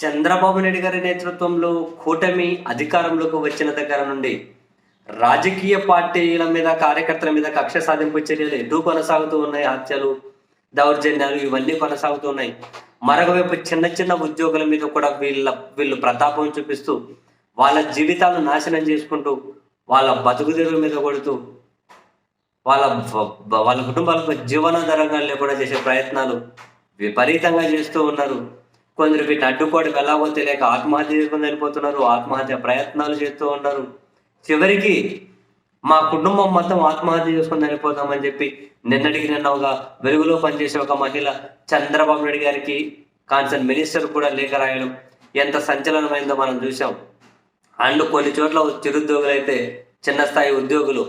చంద్రబాబు నాయుడు గారి నేతృత్వంలో కూటమి అధికారంలోకి వచ్చిన దగ్గర నుండి రాజకీయ పార్టీల మీద కార్యకర్తల మీద కక్ష సాధింపు చర్యలు ఎటు కొనసాగుతూ ఉన్నాయి. హత్యలు దౌర్జన్యాలు ఇవన్నీ కొనసాగుతూ ఉన్నాయి. మరొకవైపు చిన్న చిన్న ఉద్యోగుల మీద కూడా వీళ్ళ వీళ్ళు ప్రతాపం చూపిస్తూ వాళ్ళ జీవితాలు నాశనం చేసుకుంటూ వాళ్ళ బతుకుదెరువు మీద కొడుతూ వాళ్ళ వాళ్ళ కుటుంబాలకు జీవనాధారంగా లేకుండా చేసే ప్రయత్నాలు విపరీతంగా చేస్తూ ఉన్నారు. కొందరు వీటిని అడ్డుకోవడం ఎలాగో తెలియక ఆత్మహత్య చేసుకుని వెళ్ళిపోతున్నారు ఆత్మహత్య ప్రయత్నాలు చేస్తూ ఉన్నారు. చివరికి మా కుటుంబం మొత్తం ఆత్మహత్య చేసుకుని వెళ్ళిపోతామని చెప్పి నిన్నటికి నిన్న ఒక వెలుగులో పనిచేసే ఒక మహిళ చంద్రబాబు నాయుడు గారికి కాన్సర్న్ మినిస్టర్ కూడా లేఖ రాయడం ఎంత సంచలనమైందో మనం చూసాం అండ్ కొన్ని చోట్ల చిరుద్యోగులు అయితే చిన్న స్థాయి ఉద్యోగులు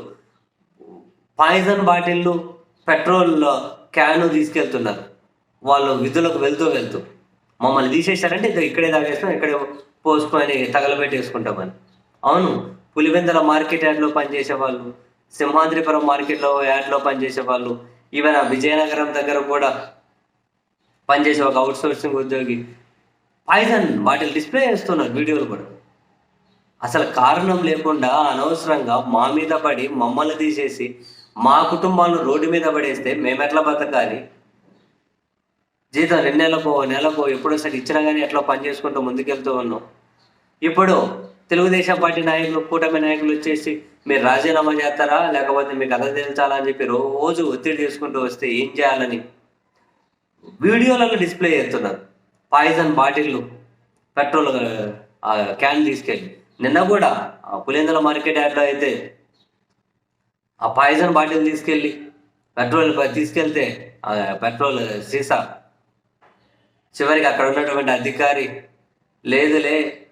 పాయిజన్ బాటిల్లు పెట్రోల్ క్యాను తీసుకెళ్తున్నారు. వాళ్ళు విధులకు వెళ్తూ వెళ్తూ. మమ్మల్ని తీసేశారంటే ఇదో ఇక్కడే తాగేస్తాం ఇక్కడే పోసుకొని తగలబెట్టేసుకుంటామని అవును పులివెందల మార్కెట్ యార్డ్లో పనిచేసే వాళ్ళు సింహాద్రిపురం మార్కెట్లో యార్డ్లో పనిచేసే వాళ్ళు ఈవెన్ ఆ విజయనగరం దగ్గర కూడా పనిచేసే ఒక అవుట్ సోర్సింగ్ ఉద్యోగి. పాయిజన్ వాటిని డిస్ప్లే చేస్తున్నారు వీడియోలు కూడా. అసలు కారణం లేకుండా అనవసరంగా మా మీద పడి మమ్మల్ని తీసేసి మా కుటుంబాలను రోడ్డు మీద పడేస్తే మేము ఎట్లా బతకాలి? జీతం రెండు నెలలకో నెలకో ఎప్పుడో సరే ఇచ్చినా కానీ ఎట్లా పని చేసుకుంటూ ముందుకెళ్తూ ఉన్నాం. ఇప్పుడు తెలుగుదేశం పార్టీ నాయకులు కూటమి నాయకులు వచ్చేసి మీరు రాజీనామా చేస్తారా? లేకపోతే మీకు కథ తెలుచాలా అని చెప్పి రోజు ఒత్తిడి చేసుకుంటూ వస్తే ఏం చేయాలని వీడియోలలో డిస్ప్లే చేస్తున్నారు. పాయిజన్ బాటిల్లు పెట్రోల్ ఆ, క్యాన్ తీసుకెళ్ళి. నిన్న కూడా పులేందల పులిందల మార్కెట్ యార్డ్లో అయితే ఆ పాయిజన్ బాటిల్ తీసుకెళ్ళి పెట్రోల్ తీసుకెళ్తే పెట్రోల్ సీసా చివరికి అక్కడ ఉన్నటువంటి అధికారి లేదులే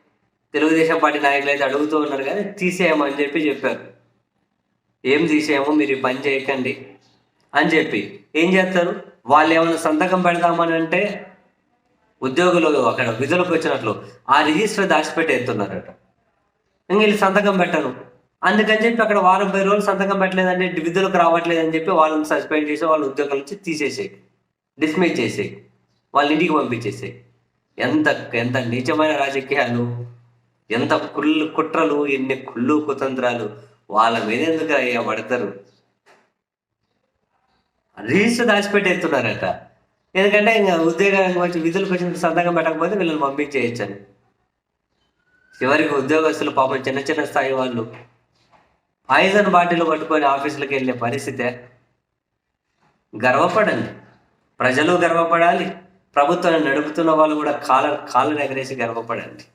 తెలుగుదేశం పార్టీ నాయకులు అయితే అడుగుతూ ఉన్నారు కానీ తీసేయమని చెప్పి చెప్పారు. ఏం తీసేయమో? మీరు పని చేయకండి అని చెప్పి. ఏం చేస్తారు? వాళ్ళు ఏమైనా సంతకం పెడదామని అంటే ఉద్యోగులు అక్కడ విధులకు వచ్చినట్లు ఆ రిజిస్టర్ దాచిపెట్టేస్తున్నారట ఇంక వీళ్ళు సంతకం పెట్టరు. అందుకని చెప్పి అక్కడ వారం పది రోజులు సంతకం పెట్టలేదంటే విధులకు రావట్లేదని చెప్పి వాళ్ళని సస్పెండ్ చేసి వాళ్ళ ఉద్యోగాల నుంచి తీసేసేయి డిస్మిస్ చేసేయి. వాళ్ళ ఇంటికి పంపించేసాయి ఎంత ఎంత నీచమైన రాజకీయాలు ఎంత కుళ్ళు కుట్రలు ఎన్ని కుళ్ళు కుతంత్రాలు వాళ్ళ మీద ఎందుకు అయ్యా పడతారు? రీల్స్ దాచిపెట్టేస్తున్నారట ఎందుకంటే ఇంకా ఉద్యోగానికి వచ్చి విధులకు వచ్చిన సంతకం పెట్టకపోతే వీళ్ళని పంపించేయచ్చని. చివరికి ఉద్యోగస్తులు పాపం చిన్న చిన్న స్థాయి వాళ్ళు పాయిజన్ బాటిల్ పట్టుకొని ఆఫీసులకు వెళ్ళే పరిస్థితే గర్వపడండి. ప్రజలు గర్వపడాలి. ప్రభుత్వాన్ని నడుపుతున్న వాళ్ళు కూడా కాల కాళ్ళను ఎగరేసి గర్వపడండి.